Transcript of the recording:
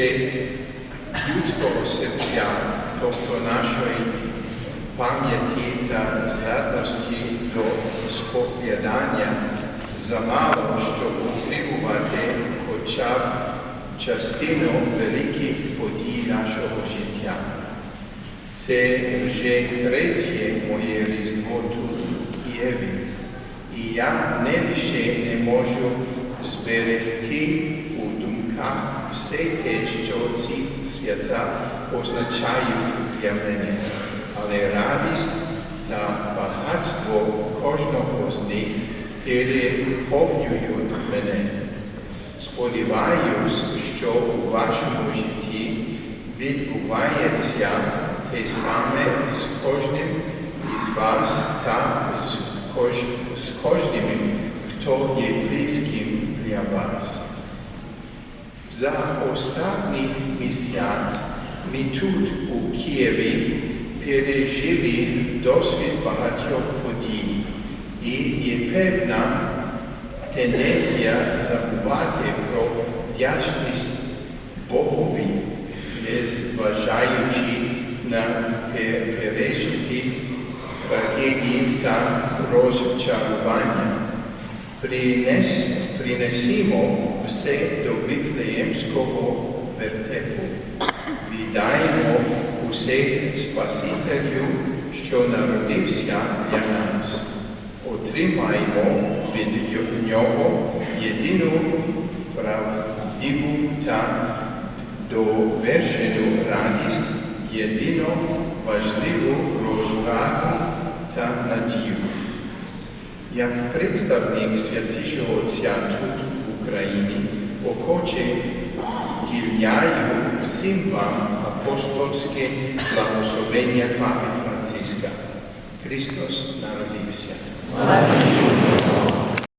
ще людського серця, тобто нашої пам'яті та здатності до споглядання замало, щоб утримувати хоча б частину великих подій нашого життя. Це вже третє моє різдво тут у Києві. І я не лише не можу зберегти у все те, що ці свята означають для мене, але радість та багатство кожного з них переповнюють мене. Сподіваюсь, що у вашому житті відбувається те саме з кожним із вас та з кожним, хто є близьким для вас. За останній місяць ми тут у Києві пережили досвід багатьох подій і є певна тенденція забувати про вдячність Богові, незважаючи на пережиті трагедії та розчарування. Принес, принесімо все до Вифлеємського вертепу. Віддаємо усе Спасителю, що народився для нас. Отримаємо від нього єдину правдиву та довершену радість, єдину важливу Як представник святішого Отця тут в Україні, охоче діляю всім вам апостольське благословення Папи Франциска. Христос народився.